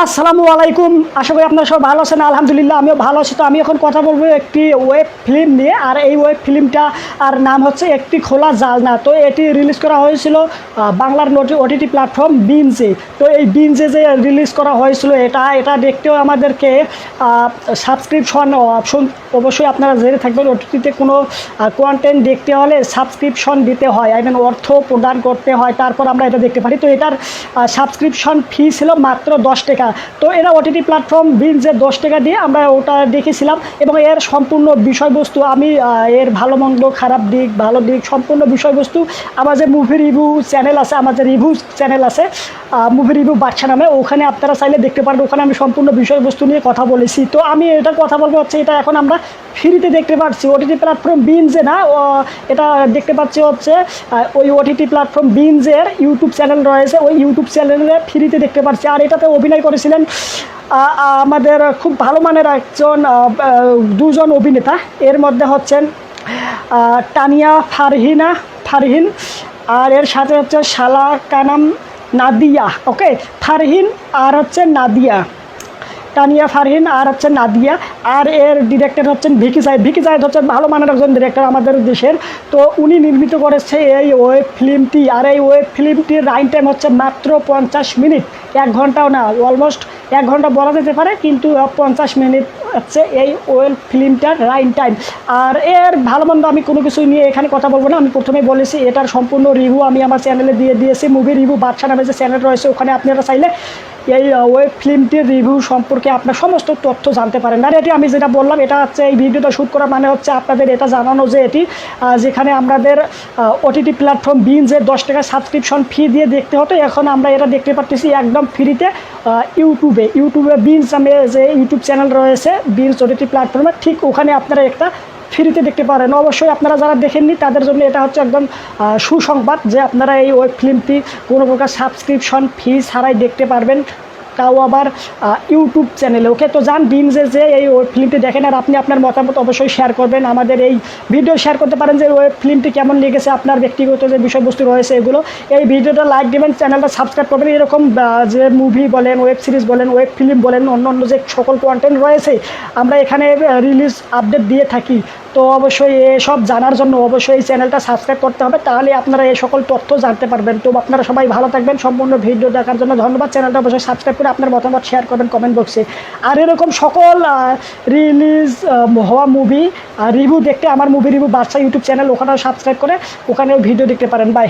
আসসালামু আলাইকুম। আশা করি আপনারা সব ভালো আছেন। আলহামদুলিল্লাহ, আমিও ভালো আছি। তো আমি এখন কথা বলব একটি ওয়েব ফিল্ম নিয়ে। আর এই ওয়েব ফিল্মটা আর নাম হচ্ছে একটি খোলা জালনা। তো এটি রিলিজ করা হয়েছিল বাংলার নোটি ওটিটি প্ল্যাটফর্ম বিনজে তো এই বিনজে যে রিলিজ করা হয়েছিল, এটা এটা দেখতেও আমাদেরকে সাবস্ক্রিপশন অপশন অবশ্যই আপনারা জেনে থাকবেন। ওটিটিতে কোনো কন্টেন্ট দেখতে হলে সাবস্ক্রিপশন দিতে হয়। আই মিন অর্থ প্রদান করতে হয়। তারপর আমরা এটা দেখতে পারি। তো এটার সাবস্ক্রিপশন ফি ছিল মাত্র দশ টাকা। তো এরা ওটিটি প্ল্যাটফর্ম বিল দশ টাকা দিয়ে আমরা ওটা দেখেছিলাম এবং এর সম্পূর্ণ বিষয়বস্তু, আমি এর ভালো মন্দ, খারাপ দিক, ভালো দিক, সম্পূর্ণ বিষয়বস্তু আমার যে মুভি রিভিউ চ্যানেল আছে, আমার যে রিভিউ চ্যানেল আছে মুভি রিভিউ বাচ্চা নামে, ওখানে আপনারা চাইলে দেখতে পারেন, ওখানে আমি সম্পূর্ণ বিষয়বস্তু নিয়ে কথা বলেছি। তো আমি এটা কথা বলব হচ্ছে, এটা এখন আমরা ফ্রিতে দেখতে পাচ্ছি ওটিটি প্ল্যাটফর্ম বিনজে না? এটা দেখতে পাচ্ছি হচ্ছে ওই ওটিটি প্ল্যাটফর্ম বিনজের ইউটিউব চ্যানেল রয়েছে, ওই ইউটিউব চ্যানেলে ফ্রিতে দেখতে পাচ্ছি। আর এটাতে অভিনয় করেছিলেন আমাদের খুব ভালো মানের একজন দুজন অভিনেতা। এর মধ্যে হচ্ছেন টানিয়া ফারহিনা, ফারহিন, আর এর সাথে হচ্ছে শালা কানাম নাদিয়া ওকে ফারহিন আর হচ্ছে নাদিয়া। তানিয়া ফারহিন আর হচ্ছে নাদিয়া। আর এর ডিরেক্টর হচ্ছেন ভিকি সাহেব ভিকি সাহেব হচ্ছেন ভালো মানের একজন ডিরেক্টর আমাদের দেশের। তো উনি নির্মিত করেছে এই ওয়েব ফিল্মটি আর এই ওয়েব ফিল্মটির রাইন টাইম হচ্ছে মাত্র পঞ্চাশ মিনিট। এক ঘন্টাও না অলমোস্ট এক ঘণ্টা বলা যেতে পারে, কিন্তু পঞ্চাশ মিনিট হচ্ছে এই ওয়েল ফিল্মটার রাইন টাইম আর এর ভালো মন্দ আমি কোনো কিছু নিয়ে এখানে কথা বলব না। আমি প্রথমেই বলেছি, এটার সম্পূর্ণ রিভিউ আমি আমার চ্যানেলে দিয়ে দিয়েছি। মুভি রিভিউ বাদশা নামে যে চ্যানেল রয়েছে, ওখানে আপনারা চাইলে এই ওয়েব ফিল্মটির রিভিউ সম্পর্কে আপনার সমস্ত তথ্য জানতে পারেন। আর এটি আমি যেটা বললাম, এটা হচ্ছে এই ভিডিওটা শ্যুট করা মানে হচ্ছে আপনাদের এটা জানানো যে এটি যেখানে আমাদের ওটিটি প্ল্যাটফর্ম বিন যে দশ টাকা সাবস্ক্রিপশন ফি দিয়ে দেখতে হতো। এখন আমরা এটা দেখতে পাচ্ছি একদম ফ্রিতে ইউটিউবে ইউটিউবে বিনস নামে যে ইউটিউব চ্যানেল রয়েছে বিনস ওটিটি প্ল্যাটফর্মে ঠিক ওখানে আপনারা একটা ফ্রিতে দেখতে পারেন। অবশ্যই আপনারা যারা দেখেননি, তাদের জন্য এটা হচ্ছে একদম সুসংবাদ যে আপনারা এই ওয়েব ফিল্মটি কোনো প্রকার সাবস্ক্রিপশন ফি ছাড়াই দেখতে পারবেন। তাও আবার ইউটিউব চ্যানেলে। ওকে, তো যান বিনজে যে এই ওয়েব ফিল্মটি দেখেন আর আপনি আপনার মতামত অবশ্যই শেয়ার করবেন। আমাদের এই ভিডিও শেয়ার করতে পারেন যে ওয়েব ফিল্মটি কেমন লেগেছে, আপনার ব্যক্তিগত যে বিষয়বস্তু রয়েছে এগুলো। এই ভিডিওটা লাইক দেবেন চ্যানেলটা সাবস্ক্রাইব করবেন। এরকম যে মুভি বলেন ওয়েব সিরিজ বলেন ওয়েব ফিল্ম বলেন অন্য অন্য যে সকল কন্টেন্ট রয়েছে, আমরা এখানে রিলিজ আপডেট দিয়ে থাকি। তো অবশ্যই এসব জানার জন্য অবশ্যই এই চ্যানেলটা সাবস্ক্রাইব করতে হবে, তাহলে আপনারা এই সকল তথ্য জানতে পারবেন। তো আপনারা সবাই ভালো থাকবেন, সম্পূর্ণ ভিডিও দেখার জন্য ধন্যবাদ। চ্যানেলটা অবশ্যই সাবস্ক্রাইব করে আপনার মতামত শেয়ার করবেন কমেন্ট বক্সে আর এরকম সকল রিলিজ হওয়া মুভি রিভিউ দেখতে আমার movie review Badsha YouTube channel ওখানেও সাবস্ক্রাইব করে, ওখানেও ভিডিও দেখতে পারেন। বাই